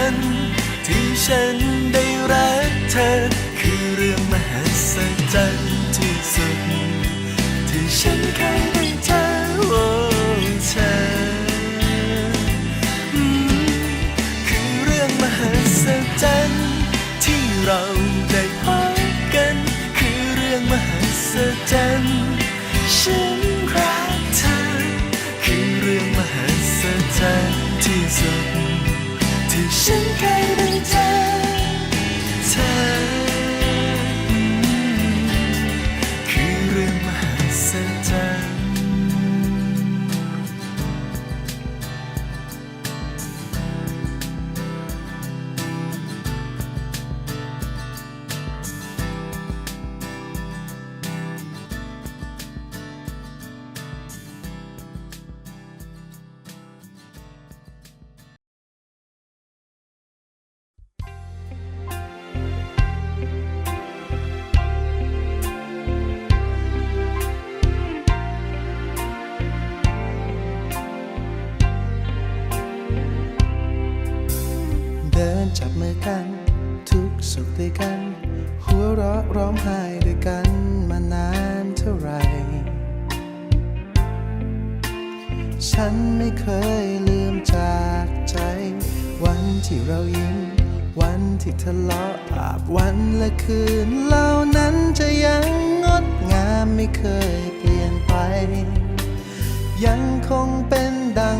์ เราได้พบกัน คือเรื่องมหัศจรรย์ สุขด้วยกัน หัวเราะร้องไห้ด้วยกันมานานเท่าไหร่ ฉันไม่เคยลืมจากใจ วันที่เรายิ้ม วันที่ทะเลาะอาบวันและคืนเหล่านั้นจะยังงดงามไม่เคยเปลี่ยนไป ยังคงเป็นดัง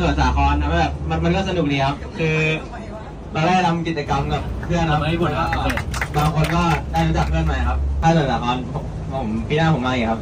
สวนสาครนะแบบมันมันก็สนุกดีครับ คือเราได้ทำกิจกรรมกับเพื่อนครับไม่หมดบางคนก็ได้รู้จักเพื่อนใหม่ครับค่ายสวนสาครผมผมปีหน้าผมมาอีกครับ